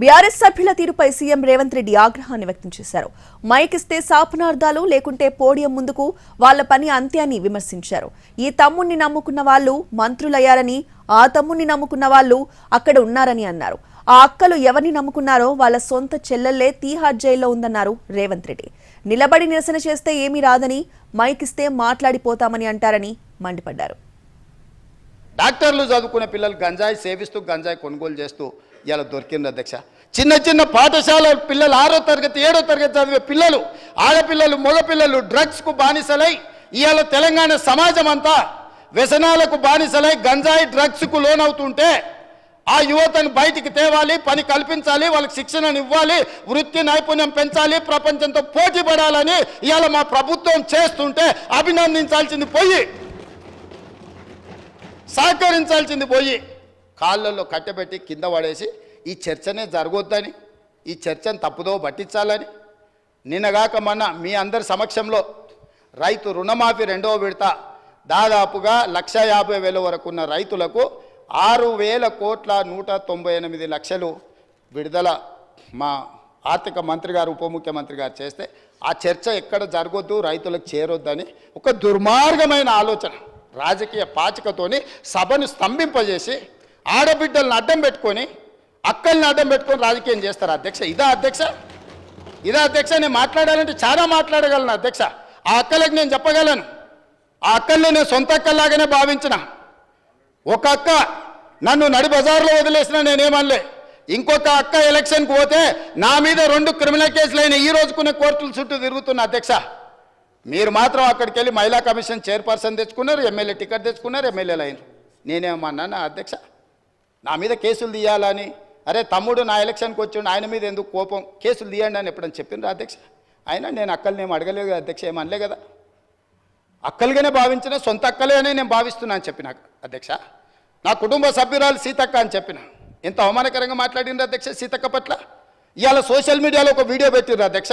BRS సభ్యుల తీరుపై CM Revanth Reddy ఆగ్రహాన్ని వ్యక్తం చేశారు. మైక్ ఇస్తే శాపనార్థాలు లేకుంటే పోడియం ముందుకు వాళ్ళ పని అంతే అని విమర్శించారు. ఈ తమ్ముణ్ణి నమ్ముకున్న వాళ్ళు మంత్రులయ్యారని ఆ తమ్ముణ్ణి నమ్ముకున్న వాళ్ళు అక్కడ ఉన్నారని అన్నారు. ఆ అక్కలు ఎవరిని నమ్ముకున్నారో వాళ్ళ సొంత చెల్లెల్లే తీహార్ జైల్లో ఉందన్నారు రేవంత్ రెడ్డి. నిలబడి నిరసన చేస్తే ఏమీ రాదని మైక్ ఇస్తే మాట్లాడిపోతామని అంటారని మండిపడ్డారు. డాక్టర్లు చదువుకునే పిల్లలు గంజాయి సేవిస్తూ గంజాయి కొనుగోలు చేస్తూ ఇలా దొరికింది అధ్యక్ష. చిన్న చిన్న పాఠశాల పిల్లలు ఆరో తరగతి ఏడో తరగతి చదివే పిల్లలు ఆడపిల్లలు మగపిల్లలు డ్రగ్స్కు బానిసలై ఇవాళ తెలంగాణ సమాజం అంతా వ్యసనాలకు బానిసలై గంజాయి డ్రగ్స్కు లోనవుతుంటే ఆ యువతను బయటికి తేవాలి పని కల్పించాలి వాళ్ళకి శిక్షణను ఇవ్వాలి వృత్తి నైపుణ్యం పెంచాలి ప్రపంచంతో పోటీ పడాలని ఇవాళ మా ప్రభుత్వం చేస్తుంటే అభినందించాల్సింది పోయి సహకరించాల్సింది పోయి కాళ్ళల్లో కట్టబెట్టి కింద పడేసి ఈ చర్చనే జరగొద్దని ఈ చర్చను తప్పుదో పట్టించాలని. నిన్నగాక మొన్న మీ అందరి సమక్షంలో రైతు రుణమాఫీ రెండవ విడత దాదాపుగా లక్ష యాభై వేల వరకు ఉన్న రైతులకు ఆరు వేల కోట్ల నూట తొంభై ఎనిమిది లక్షలు విడుదల మా ఆర్థిక మంత్రి గారు ఉప ముఖ్యమంత్రి గారు చేస్తే ఆ చర్చ ఎక్కడ జరగొద్దు రైతులకు చేరొద్దని ఒక దుర్మార్గమైన ఆలోచన. రాజకీయ పాచికతోని సభను స్తంభింపజేసి ఆడబిడ్డలను అడ్డం పెట్టుకొని అక్కల్ని అడ్డం పెట్టుకొని రాజకీయం చేస్తారు అధ్యక్ష. ఇదా అధ్యక్ష? ఇదా అధ్యక్ష? నేను మాట్లాడాలంటే చాలా మాట్లాడగలను అధ్యక్ష. ఆ అక్కలకు నేను చెప్పగలను. ఆ అక్కల్ని నేను సొంత అక్కల్లాగానే భావించిన. ఒక అక్క నన్ను నడి బజార్లో వదిలేసిన నేనేమనలే. ఇంకొక అక్క ఎలక్షన్కి పోతే నా మీద రెండు క్రిమినల్ కేసులైన ఈ రోజుకునే కోర్టుల చుట్టూ తిరుగుతున్న అధ్యక్ష. మీరు మాత్రం అక్కడికి వెళ్ళి మహిళా కమిషన్ చైర్పర్సన్ తెచ్చుకున్నారు ఎమ్మెల్యే టికెట్ తెచ్చుకున్నారు ఎమ్మెల్యేలు అయినారు నేనేమన్నా నా అధ్యక్ష? నా మీద కేసులు తీయాలని. అరే తమ్ముడు నా ఎలక్షన్కి వచ్చిండు ఆయన మీద ఎందుకు కోపం? కేసులు తీయండి అని ఎప్పుడని చెప్పిండ్రు అధ్యక్ష? అయినా నేను అక్కల్ని ఏం అడగలేదు అధ్యక్ష ఏమనలే కదా? అక్కలుగానే భావించిన సొంత అక్కలే అని నేను భావిస్తున్నా అని చెప్పిన అధ్యక్ష. నా కుటుంబ సభ్యురాలు సీతక్క అని చెప్పిన. ఎంత అవమానకరంగా మాట్లాడిండ్రు అధ్యక్ష సీతక్క పట్ల? ఇవాళ సోషల్ మీడియాలో ఒక వీడియో పెట్టిండ్రు అధ్యక్ష?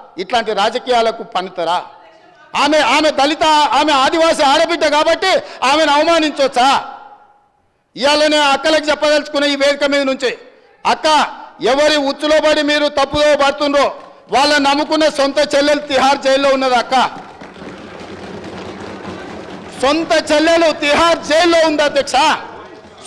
ఇట్లాంటి రాజకీయాలకు పనితరా? ఆమె ఆమె దళిత ఆమె ఆదివాసి ఆడబిడ్డ కాబట్టి ఆమెను అవమానించవచ్చా ఇవాళనే అక్కలకు చెప్పదలుచుకున్న ఈ వేదిక మీద నుంచి అక్క ఎవరి ఉచ్చులో పడి మీరు తప్పుదో పడుతుండ్రో వాళ్ళని నమ్ముకున్న సొంత చెల్లెలు తిహార్ జైల్లో ఉన్నది అక్క? సొంత చెల్లెలు తిహార్ జైల్లో ఉంది అధ్యక్ష?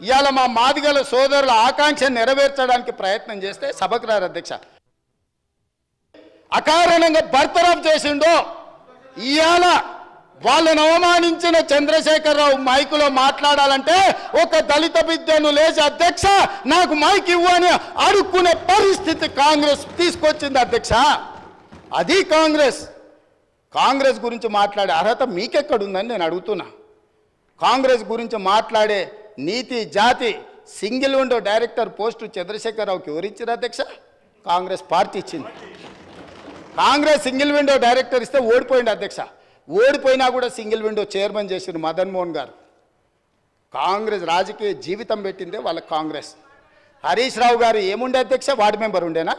ఇవాళ మా మాదిగల సోదరుల ఆకాంక్ష నెరవేర్చడానికి ప్రయత్నం చేస్తే సభకు రారు అధ్యక్ష. అకారణంగా బర్తరఫ్ చేసిండో ఇవాళ వాళ్ళను అవమానించిన చంద్రశేఖరరావు మైకులో మాట్లాడాలంటే ఒక దళిత బిడ్డను లేచి అధ్యక్ష నాకు మైక్ ఇవ్వని అడుక్కునే పరిస్థితి కాంగ్రెస్ తీసుకొచ్చింది అధ్యక్ష. అది కాంగ్రెస్. కాంగ్రెస్ గురించి మాట్లాడే అర్హత మీకెక్కడుందని నేను అడుగుతున్నా. కాంగ్రెస్ గురించి మాట్లాడే నీతి జాతి సింగిల్ విండో డైరెక్టర్ పోస్టు చంద్రశేఖరరావుకి ఎవరిచ్చారు అధ్యక్ష? కాంగ్రెస్ పార్టీ ఇచ్చింది. కాంగ్రెస్ సింగిల్ విండో డైరెక్టర్ ఇస్తే ఓడిపోయింది అధ్యక్ష. ఓడిపోయినా కూడా సింగిల్ విండో చైర్మన్ చేసిన మదన్ మోహన్ గారు. కాంగ్రెస్ రాజకీయ జీవితం పెట్టిందే వాళ్ళ కాంగ్రెస్. హరీష్ రావు గారు ఏముండే అధ్యక్ష? వార్డు మెంబర్ ఉండేనా?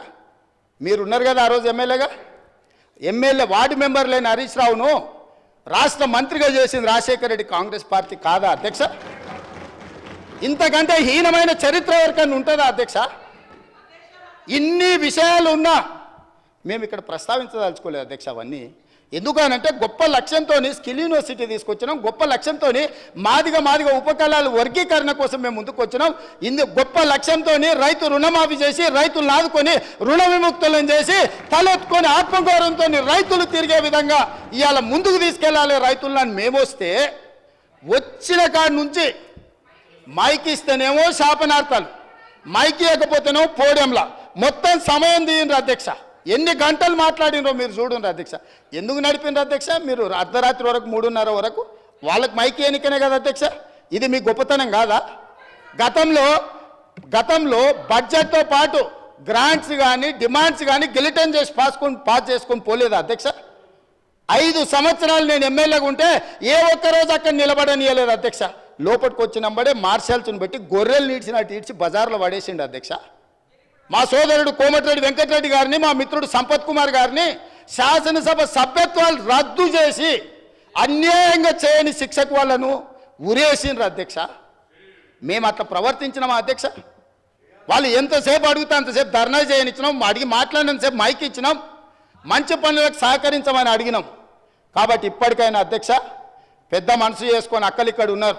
మీరు ఉన్నారు కదా ఆ రోజు ఎమ్మెల్యేగా? ఎమ్మెల్యే వార్డు మెంబర్ లేని హరీష్ రావును రాష్ట్ర మంత్రిగా చేసింది రాజశేఖర రెడ్డి కాంగ్రెస్ పార్టీ కాదా అధ్యక్ష? ఇంతకంటే హీనమైన చరిత్ర ఎవరికైనా ఉంటుందా అధ్యక్ష? ఇన్ని విషయాలు ఉన్నా మేము ఇక్కడ ప్రస్తావించదలుచుకోలేదు అధ్యక్ష అవన్నీ. ఎందుకనంటే గొప్ప లక్ష్యంతో స్కిల్ యూనివర్సిటీ తీసుకొచ్చినాం గొప్ప లక్ష్యంతో మాదిగ మాదిగ ఉపకళాలు వర్గీకరణ కోసం మేము ముందుకు వచ్చినాం. ఇందు గొప్ప లక్ష్యంతో రైతు రుణమాఫీ చేసి రైతులను ఆదుకొని రుణ విముక్తులను చేసి తలెత్తుకొని ఆత్మగౌరవంతో రైతులు తిరిగే విధంగా ఇవాళ ముందుకు తీసుకెళ్ళాలి రైతులను మేము వస్తే వచ్చిన కాడి నుంచి మైక్ ఇస్తేనేమో శాపనార్థాలు. మైక్ ఇవ్వకపోతేనేమో పోడియంలా. మొత్తం సమయం తీయండి అధ్యక్ష. ఎన్ని గంటలు మాట్లాడినరో మీరు చూడండి అధ్యక్ష. ఎందుకు నడిపిండ్రు అధ్యక్ష? మీరు అర్ధరాత్రి వరకు మూడున్నర వరకు వాళ్ళకి మైక్ ఎన్నికనే కదా అధ్యక్ష? ఇది మీ గొప్పతనం కాదా? గతంలో గతంలో బడ్జెట్తో పాటు గ్రాంట్స్ కానీ డిమాండ్స్ కానీ గిలిటన్ చేసి పాసుకొని పాస్ చేసుకొని పోలేదా అధ్యక్ష? ఐదు సంవత్సరాలు నేను ఎమ్మెల్యేగా ఉంటే ఏ ఒక్క రోజు అక్కడ నిలబడనియలేదు అధ్యక్ష. లోపలికి వచ్చినంబడే మార్షల్స్ని బట్టి గొర్రెలు నీడ్చినట్టు ఈడ్చి బజార్లో పడేసిండు అధ్యక్ష. మా సోదరుడు కోమటిరెడ్డి వెంకటరెడ్డి గారిని మా మిత్రుడు సంపత్ కుమార్ గారిని శాసనసభ సభ్యత్వాలు రద్దు చేసి అన్యాయంగా చేయని శిక్షకు వాళ్ళను ఉరేసిండ్రు అధ్యక్ష. మేము అట్లా ప్రవర్తించినామా అధ్యక్ష? వాళ్ళు ఎంతసేపు అడిగితే అంతసేపు ధర్నా చేయనిచ్చినాం అడిగి మాట్లాడినంతసేపు మైక్ ఇచ్చినాం మంచి పనులకు సహకరించమని అడిగినాం. కాబట్టి ఇప్పటికైనా అధ్యక్ష పెద్ద మనసు చేసుకొని అక్కలు ఇక్కడ ఉన్నారు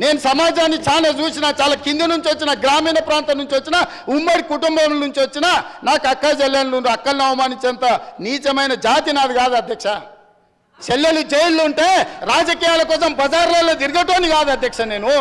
నేను సమాజాన్ని చాలా చూసిన చాలా కింది నుంచి వచ్చిన గ్రామీణ ప్రాంతం నుంచి వచ్చిన ఉమ్మడి కుటుంబం నుంచి వచ్చిన నాకు అక్క చెల్లెళ్ళు అక్కలను అవమానించేంత నీచమైన జాతి నాది కాదు అధ్యక్ష. చెల్లెలు జైళ్ళు ఉంటే రాజకీయాల కోసం బజార్లలో తిరగటోని కాదు అధ్యక్ష నేను.